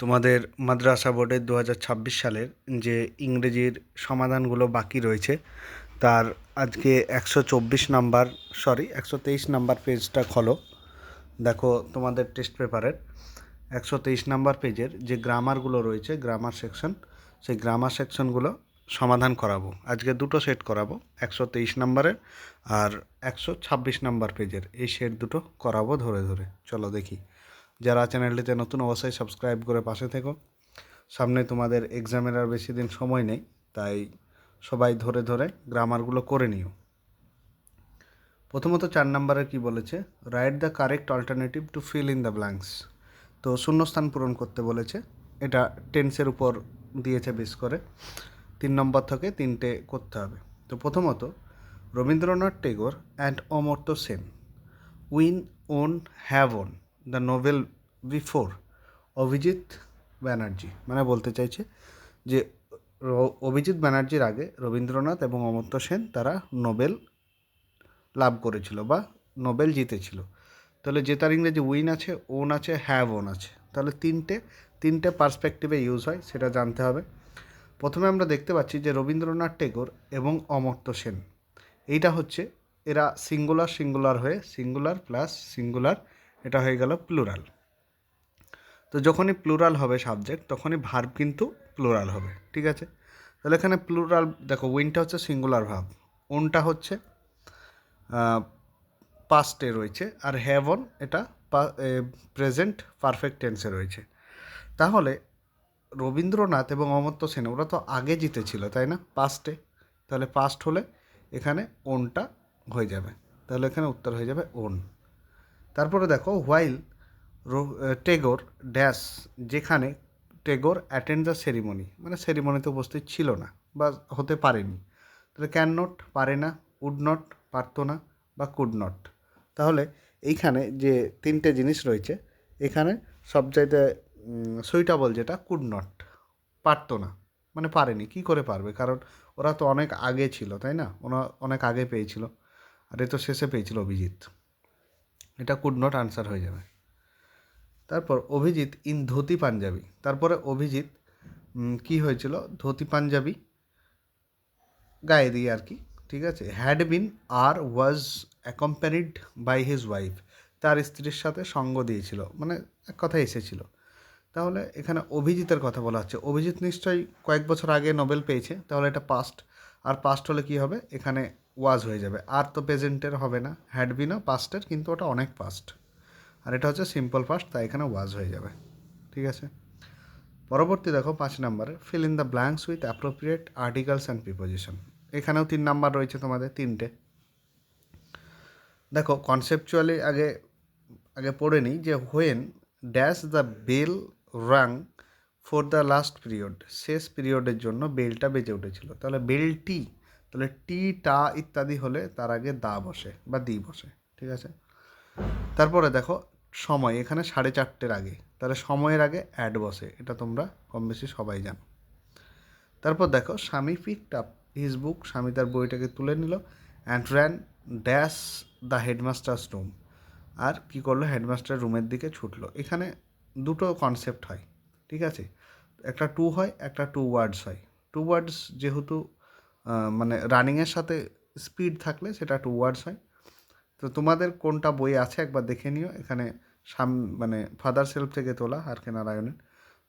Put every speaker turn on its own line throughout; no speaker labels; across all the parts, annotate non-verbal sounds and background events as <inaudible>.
তোমাদের মাদ্রাসা বোর্ডের দু হাজার ছাব্বিশ সালের যে ইংরেজির সমাধানগুলো বাকি রয়েছে, তার আজকে একশো চব্বিশ নাম্বার সরি একশো তেইশ নাম্বার পেজটা খোলো। দেখো তোমাদের টেস্ট পেপারের একশো তেইশ নাম্বার পেজের যে গ্রামারগুলো রয়েছে গ্রামার সেকশন সেই গ্রামার সেকশনগুলো সমাধান করাবো। আজকে দুটো সেট করাবো, একশো তেইশ নাম্বারের আর একশো ছাব্বিশ নাম্বার পেজের এই সেট দুটো করাবো ধরে ধরে। চলো দেখি। যারা চ্যানেলটিতে নতুন অবশ্যই সাবস্ক্রাইব করে পাশে থেকো। সামনে তোমাদের এক্সামের আর বেশি দিন সময় নেই, তাই সবাই ধরে ধরে গ্রামারগুলো করে নিও। প্রথমত চার নম্বরে কি বলেছে? Write the correct alternative to fill in the blanks তো শূন্যস্থান পূরণ করতে বলেছে। এটা টেন্সের উপর দিয়েছে বেশ করে। তিন নম্বর থেকে তিনটে করতে হবে। তো প্রথমত, Rabindranath Tagore and Amartya Sen win won have won the Nobel before Abhijit Banerjee. মানে বলতে চাইছে যে অভিজিৎ ব্যানার্জির আগে রবীন্দ্রনাথ এবং অমর্ত্য সেন তারা নোবেল লাভ করেছিল বা নোবেল জিতেছিল। তাহলে জেতার ইংরেজি উইন আছে, ওন আছে, হ্যাভ ওন আছে। তাহলে তিনটে তিনটে পার্সপেক্টিভে ইউজ হয়, সেটা জানতে হবে। প্রথমে আমরা দেখতে পাচ্ছি যে রবীন্দ্রনাথ টেগোর এবং অমর্ত্য সেন, এইটা হচ্ছে এরা সিঙ্গুলার সিঙ্গুলার হয়ে, সিঙ্গুলার প্লাস সিঙ্গুলার এটা হয়ে গেল প্লুরাল তো যখনই প্লুরাল হবে সাবজেক্ট তখনই ভার্ব কিন্তু প্লুরাল হবে, ঠিক আছে? তাহলে এখানে প্লুরাল দেখো উইনটা হচ্ছে সিঙ্গুলার ভার্ব ওনটা হচ্ছে পাস্টে রয়েছে, আর হ্যাভন এটা প্রেজেন্ট পারফেক্ট টেন্সে রয়েছে। তাহলে রবীন্দ্রনাথ এবং অমর্ত্য সেন, ওরা তো আগে জিতেছিল, তাই না? পাস্টে তাহলে পাস্ট হলে এখানে ওনটা হয়ে যাবে। তাহলে এখানে উত্তর হয়ে যাবে ওন তারপরে দেখো হোয়াইল টেগোর ড্যাশ যেখানে টেগোর অ্যাটেন্ড দ্য সেরিমনি মানে সেরিমনিতে উপস্থিত ছিল না বা হতে পারেনি। তাহলে ক্যান নট পারে না উড নট পারতো না বা কুড নট তাহলে এইখানে যে তিনটে জিনিস রয়েছে, এখানে সবচাইতে সুইটাবল যেটা কুড নট পারতো না। মানে পারেনি, কি করে পারবে? কারণ ওরা তো অনেক আগে ছিল, তাই না? ওরা অনেক আগে পেয়েছিল। আর এ তো শেষে পেয়েছিল অভিজিৎ। এটা কুড নট আনসার হয়ে যাবে। তারপর অভিজিৎ ইন ধুতি পাঞ্জাবি। তারপরে অভিজিৎ কি হয়েছিল? ধুতি পাঞ্জাবি গায়ে দিয়ে আর কি, ঠিক আছে? Had been R was accompanied by his wife তার স্ত্রীর সাথে সঙ্গ দিয়েছিল মানে এক কথা এসেছিল। তাহলে এখানে অভিজিতের কথা বলা হচ্ছে। অভিজিৎ নিশ্চয়ই কয়েক বছর আগে নোবেল পেয়েছে, তাহলে এটা পাস্ট আর পাস্ট হলে কি হবে? এখানে ওয়াজ হয়ে যাবে। আর তো প্রেজেন্টের হবে না। হ্যাড বিনও পাস্টের কিন্তু ওটা অনেক পাস্ট আর এটা হচ্ছে সিম্পল ফাস্ট তাই এখানে ওয়াজ হয়ে যাবে। ঠিক আছে? পরবর্তী দেখো, পাঁচ নম্বরে fill in the blanks with appropriate articles and preposition এখানেও তিন নাম্বার রয়েছে তোমাদের, তিনটে। দেখো কনসেপচুয়ালি আগে আগে পড়ে নিই যে when dash the bell rang for the last period শেষ পিরিয়ডের জন্য বেলটা বেজে উঠেছিল। তাহলে বেলটি তাহলে টি, টা ইত্যাদি হলে তার আগে দা বসে বা দি বসে, ঠিক আছে? তারপরে দেখো, সময়, এখানে সাড়ে চারটের আগে। তাহলে সময়ের আগে অ্যাড বসে, এটা তোমরা কম বেশি সবাই জানো। তারপর দেখো, স্বামী পিকড আপ হিজ বুক স্বামী তার বইটাকে তুলে নিল and ran dash the headmaster's room আর কি করল? হেডমাস্টার রুমের দিকে ছুটলো। এখানে দুটো কনসেপ্ট হয়, ঠিক আছে? একটা টু হয়, একটা টু ওয়ার্ডস হয়। টু ওয়ার্ডস যেহেতু মানে রানিংয়ের সাথে স্পিড থাকলে সেটা টু ওয়ার্ডস হয়। তো তোমাদের কোনটা বই আছে একবার দেখে নিও, এখানে সাম মানে ফাদার সেলফ থেকে তোলা আর কে নারায়ণের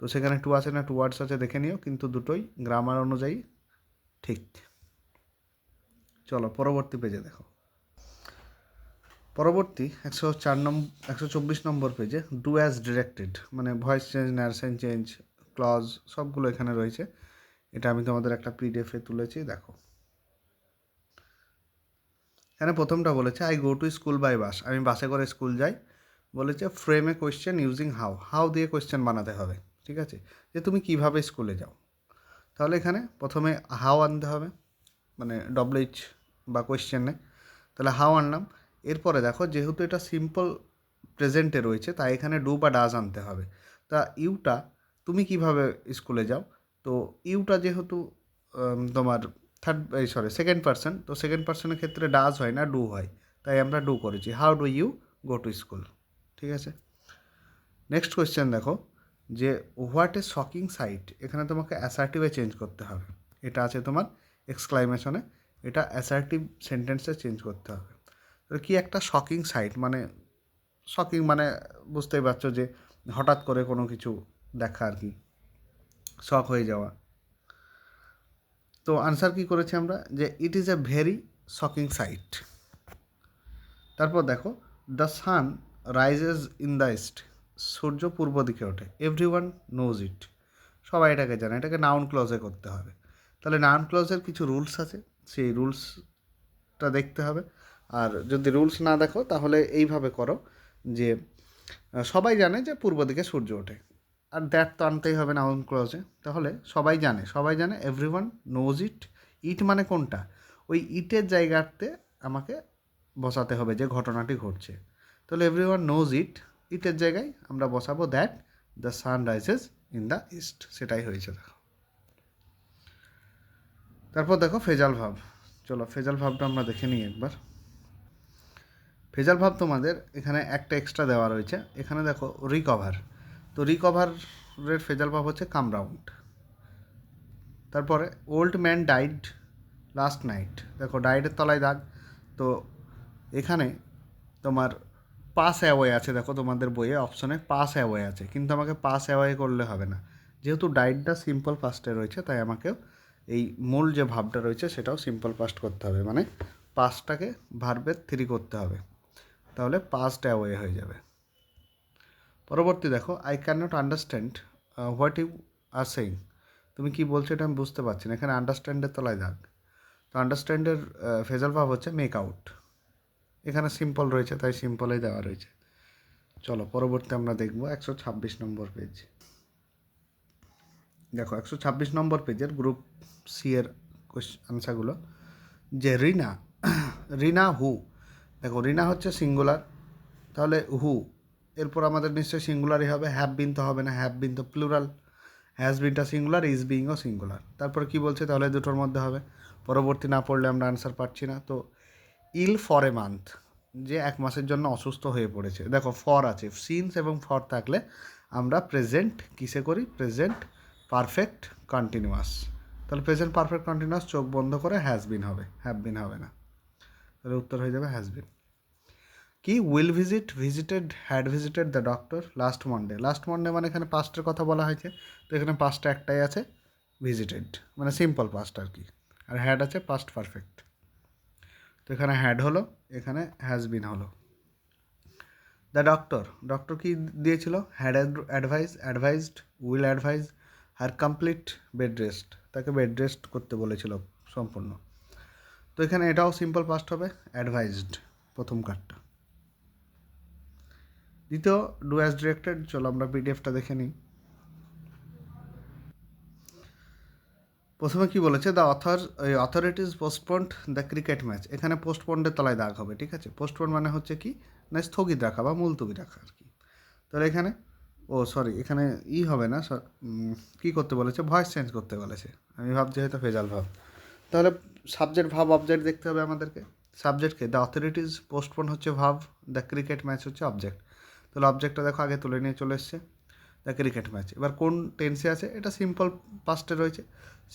তো সেখানে টু আছে না টু ওয়ার্ডস আছে দেখে নিও, কিন্তু দুটোই গ্রামার অনুযায়ী ঠিক। চলো পরবর্তী পেজে দেখো। পরবর্তী একশো চার নম্বর একশো চব্বিশ নম্বর পেজে ডু অ্যাজ ডিরেক্টেড মানে voice change narration change clause সবগুলো এখানে রয়েছে। এটা আমি তোমাদের একটা পিডিএফে তুলেছি, দেখো। এখানে প্রথমটা বলেছে I go to school by bus আমি বাসে করে স্কুল যাই। বলেছে ফ্রেমে কোয়েশ্চেন ইউজিং হাউ হাউ দিয়ে কোয়েশ্চেন বানাতে হবে, ঠিক আছে? যে তুমি কীভাবে স্কুলে যাও। তাহলে এখানে প্রথমে হাও আনতে হবে মানে ডব্লিউএইচ বা কোয়েশ্চেনে তাহলে হাও আনলাম। এরপরে দেখো, যেহেতু এটা সিম্পল প্রেজেন্টে রয়েছে, তাই এখানে ডু বা ডাজ আনতে হবে। তা ইউটা তুমি কীভাবে স্কুলে যাও? তো ইউটা যেহেতু তোমার থার্ড সরি সেকেন্ড পার্সন তো সেকেন্ড পার্সনের ক্ষেত্রে ডাজ হয় না ডু হয়। তাই আমরা ডু করেছি। How do you go to school ঠিক আছে? নেক্সট কোয়েশ্চেন দেখো, যে হোয়াট এ শকিং সাইট এখানে তোমাকে অ্যাসার্টিভে চেঞ্জ করতে হবে। এটা আছে তোমার এক্সক্লাইমেশনে এটা অ্যাসার্টিভ সেন্টেন্সে চেঞ্জ করতে হবে। তো কি একটা শকিং সাইট মানে শকিং মানে বুঝতেই পারছ যে হঠাৎ করে কোনো কিছু দেখা আর কি। শখ হয়ে যাওয়া। তো আনসার কি করেছি আমরা? যে it is a very shocking sight তারপর দেখো the sun rises in the east সূর্য পূর্ব দিকে ওঠে। এভরি ওয়ান নোজ ইট সবাই এটাকে জানে, এটাকে নাউন ক্লজে করতে হবে। তাহলে নাউন ক্লজের কিছু রুলস আছে, সেই রুলসটা দেখতে হবে। আর যদি রুলস না দেখো, তাহলে এইভাবে করো যে, সবাই জানে যে পূর্ব দিকে সূর্য ওঠে। আর দ্যাট তো আনতেই হবে না নাউন ক্লজে তাহলে সবাই জানে সবাই জানে everyone knows it it মানে কোনটা? ওই ইটের জায়গাতে আমাকে বসাতে হবে যে ঘটনাটি ঘটছে। তাহলে এভরি ওয়ান নোজ ইট ইটের জায়গায় আমরা বসাবো that the sun rises in the east সেটাই হয়েছে, দেখো। তারপর দেখো ফেজাল ভাব। চলো, ফেজাল ভাবটা আমরা দেখে নিই একবার। ফেজাল ভাব তোমাদের এখানে একটা এক্সট্রা দেওয়া রয়েছে। এখানে দেখো রিকভার তো রিকভারের ফেজাল ভাব হচ্ছে কাম রাউন্ড তারপরে old man died last night দেখো ডাইডের তলায় দাগ। তো এখানে তোমার পাস অ্যাওয়ে আছে, দেখো তোমাদের বইয়ে অপশনে পাস অ্যাওয়ে আছে। কিন্তু আমাকে পাস অ্যাওয়ে করলে হবে না। যেহেতু ডাইটটা সিম্পল পাস্টে রয়েছে, তাই আমাকেও এই মূল যে ভাবটা রয়েছে, সেটাও সিম্পল পাস্ট করতে হবে। মানে পাসটাকে ভার্বের থ্রি করতে হবে। তাহলে পাস্ট অ্যাওয়ে হয়ে যাবে। পরবর্তী দেখো I can not understand what you are saying তুমি কি বলছো এটা আমি বুঝতে পারছি না। এখানে আন্ডারস্ট্যান্ডের তলায় দাগ তো আন্ডারস্ট্যান্ডের ফেজাল ভাব হচ্ছে মেক আউট এখানে সিম্পল রয়েছে, তাই সিম্পলেই দেওয়া রয়েছে। চলো, পরবর্তী আমরা দেখব, একশো ছাব্বিশ নম্বর পেজ দেখো, একশো ছাব্বিশ নম্বর পেজের গ্রুপ সি এর আনসারগুলো যে রিনা <clears throat> রিনা হু দেখো, রিনা হচ্ছে সিঙ্গুলার তাহলে হু এরপর আমাদের নিশ্চয়ই সিঙ্গুলারই হবে হ্যাভ বিন তো হবে না হ্যাভ বিন তো প্লুরাল হ্যাজ বিনটা সিঙ্গুলার ইজ বিংও সিঙ্গুলার তারপর কি বলছে? তাহলে দুটোর মধ্যে হবে। পরবর্তী না পড়লে আমরা আনসার পাচ্ছি না। তো ইল ফর এ মান্থ যে এক মাসের জন্য অসুস্থ হয়ে পড়েছে। দেখো ফর আছে। সিনস এবং ফর থাকলে আমরা প্রেজেন্ট কিসে করি? প্রেজেন্ট পারফেক্ট কন্টিনিউয়াস তাহলে প্রেজেন্ট পারফেক্ট কন্টিনিউয়াস চোখ বন্ধ করে হ্যাজ বিন হবে হ্যাভ বিন হবে না। তাহলে উত্তর হয়ে যাবে হ্যাজ বিন কি? Will visit visited had visited the doctor last Monday last Monday মানে এখানে পাস্টের কথা বলা হয়েছে। তো এখানে পাস্টটা একটাই আছে ভিজিটেড মানে সিম্পল পাস্ট আর কি। আর হ্যাড আছে পাস্ট পারফেক্ট তো এখানে হ্যাড হলো, এখানে হ্যাজ বিন হলো। দ্য ডক্টর ডক্টর কি দিয়েছিল? Had advise advised will advise her complete bed rest তাকে বেড রেস্ট করতে বলেছিল সম্পূর্ণ। তো এখানে এটাও সিম্পল পাস্ট হবে অ্যাডভাইসড প্রথম কার্ডটা দ্বিতীয় ডু অ্যাজ ডিরেক্টেড, চলো আমরা পিডিএফটা দেখে নিই। প্রথমে কি বলেছে? দ্য অথর এই authorities postponed the cricket match এখানে পোস্টপন্ডের তলায় দাগ হবে, ঠিক আছে? পোস্টপন্ড মানে হচ্ছে কি? না স্থগিত রাখা বা মুলতবি রাখা আর কি। তাহলে এখানে, ও সরি, এখানে ই হবে না কি করতে বলেছে? ভয়েস চেঞ্জ করতে বলেছে। আমি ভাবছি হয়তো ফেজাল ভাব। তাহলে সাবজেক্ট ভাব অবজেক্ট দেখতে হবে আমাদেরকে। সাবজেক্টকে দ্য অথরিটিস পোস্টপোন হচ্ছে ভাব দ্য ক্রিকেট ম্যাচ হচ্ছে অবজেক্ট তাহলে অবজেক্টটা দেখো আগে তুলে নিয়ে চলে এসছে। দ্য ক্রিকেট ম্যাচ এবার কোন টেন্সে আছে? এটা সিম্পল পাস্টে রয়েছে।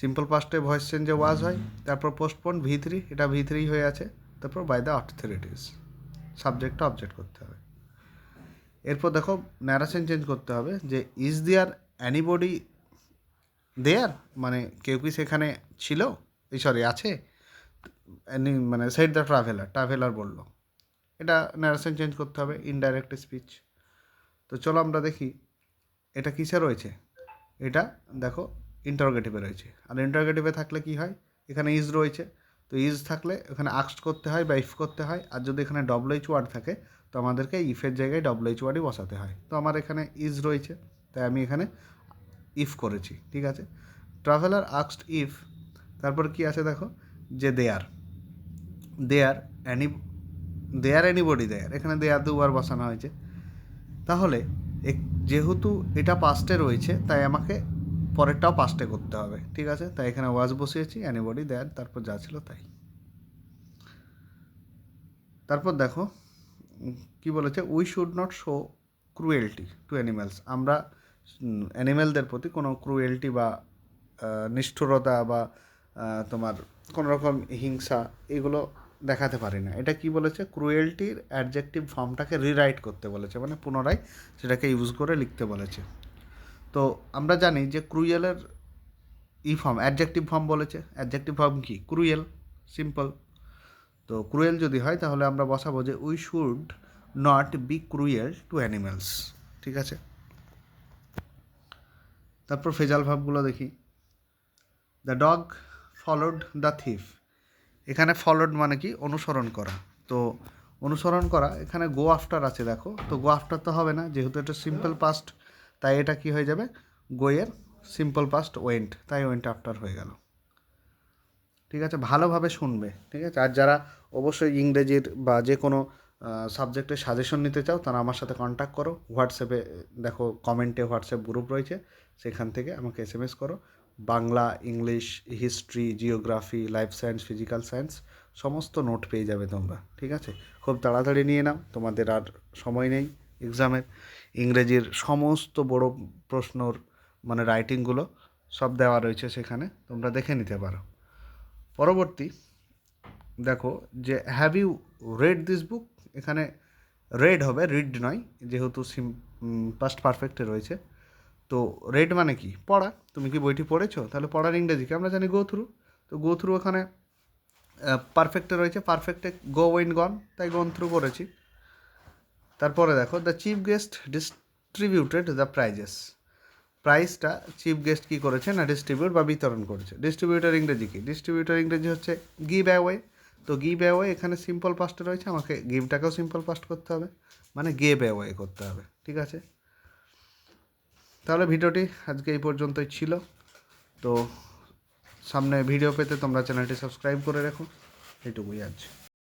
সিম্পল পাস্টে ভয়েস চেঞ্জে ওয়াজ হয়, তারপর পোস্টপোন ভি থ্রি এটা ভি থ্রি হয়ে আছে, তারপর বাই দ্য অথরিটিস সাবজেক্টটা অবজেক্ট করতে হবে। এরপর দেখো ন্যারেশন চেঞ্জ করতে হবে যে ইজ দেয়ার অ্যানিবডি দেয়ার মানে কেউ কি সেখানে ছিল? এই সরি আছে? মানে সেট দ্য ট্রাভেলার ট্রাভেলার বলল। এটা ন্যারেশন চেঞ্জ করতে হবে ইনডাইরেক্ট স্পিচ তো চলো আমরা দেখি, এটা কিসে রয়েছে? এটা দেখো ইন্টারোগেটিভে রয়েছে। আর ইন্টারোগেটিভে থাকলে কি হয়? এখানে ইজ রয়েছে। তো ইজ থাকলে এখানে আক্সড করতে হয় বা ইফ করতে হয়। আর যদি এখানে ডবল এইচ ওয়ার্ড থাকে, তো আমাদেরকে ইফের জায়গায় ডবল এইচ ওয়ার্ডই বসাতে হয়। তো আমার এখানে ইজ রয়েছে, তাই আমি এখানে ইফ করেছি, ঠিক আছে? ট্রাভেলার আক্সড ইফ তারপর কি আছে দেখো? যে দেয়ার দেয়ার অ্যানি দেয়ার অ্যানিবডি দেয়ার এখানে দেয়ার দুবার বসানো হয়েছে। তাহলে যেহেতু এটা পাস্টে রয়েছে, তাই আমাকে পরেরটাও পাস্টে করতে হবে, ঠিক আছে? তাই এখানে ওয়াজ বসিয়েছি অ্যানিবডি দেয়ার তারপর যা ছিল তাই। তারপর দেখো কি বলেছে? We should not show cruelty to animals আমরা অ্যানিম্যালদের প্রতি কোনো ক্রুয়েলটি বা নিষ্ঠুরতা বা তোমার কোনো রকম হিংসা এগুলো দেখাতে পারি না। এটা কি বলেছে? ক্রুয়েলটির অ্যাডজেক্টিভ ফর্মটাকে রিরাইট করতে বলেছে মানে পুনরায় সেটাকে ইউজ করে লিখতে বলেছে। তো আমরা জানি যে ক্রুয়েলের ই ফর্ম অ্যাডজেক্টিভ ফর্ম বলেছে। অ্যাডজেক্টিভ ফর্ম কি? ক্রুয়েল সিম্পল তো ক্রুয়েল যদি হয়, তাহলে আমরা বসাবো যে we should not be cruel to animals ঠিক আছে? তারপর ফেজাল ভাবগুলো দেখি। The dog followed the thief এখানে ফলোড মানে কি? অনুসরণ করা। তো অনুসরণ করা, এখানে গো আফটার আছে দেখো। তো গো আফটার তো হবে না, যেহেতু এটা সিম্পল পাস্ট তাই এটা কি হয়ে যাবে? গোয়ের সিম্পল পাস্ট ওয়েন্ট তাই ওয়েন্ট আফটার হয়ে গেল। ঠিক আছে? ভালোভাবে শুনবে, ঠিক আছে? আর যারা অবশ্যই ইংরেজির বা যে কোনো সাবজেক্টের সাজেশন নিতে চাও, তারা আমার সাথে কন্ট্যাক্ট করো। হোয়াটসঅ্যাপে, দেখো কমেন্টে হোয়াটসঅ্যাপ গ্রুপ রয়েছে, সেখান থেকে আমাকে এস করো। Bangla, English, history, geography, life science, physical science, সমস্ত নোট পেয়ে যাবে তোমরা, ঠিক আছে? খুব তাড়াতাড়ি নিয়ে নাও, তোমাদের আর সময় নেই এক্সামের। ইংরেজির সমস্ত বড় প্রশ্নর মানে রাইটিংগুলো সব দেওয়া রয়েছে সেখানে, তোমরা দেখে নিতে পারো। পরবর্তী, দেখো যে have you read this book এখানে রেড হবে রিড নয়, যেহেতু সিম পাস্ট পারফেক্টে রয়েছে। তো রেড মানে কি? পড়া। তুমি কি বইটি পড়েছো? তাহলে পড়ার ইংরেজিকে আমরা জানি গো থ্রু তো গো থ্রু ওখানে পারফেক্টে রয়েছে। পারফেক্টে গো ওয়েন গন তাই গন থ্রু করেছি তারপরে দেখো the chief guest distributed the prizes প্রাইসটা চিফ গেস্ট কী করেছে না ডিস্ট্রিবিউট বা বিতরণ করেছে? ডিস্ট্রিবিউটার ইংরেজি কি? ডিস্ট্রিবিউটার ইংরেজি হচ্ছে গিভ অ্যাওয়ে তো গিভ অ্যাওয়ে এখানে সিম্পল পাস্টে রয়েছে। আমাকে গিভটাকেও সিম্পল পাস্ট করতে হবে। মানে গেভ অ্যাওয়ে করতে হবে। ঠিক আছে? তাহলে ভিডিওটি আজকে এই পর্যন্তই ছিল। তো সামনে ভিডিও পেতে তোমরা চ্যানেলটি সাবস্ক্রাইব করে রেখো। এটুকুই আজ।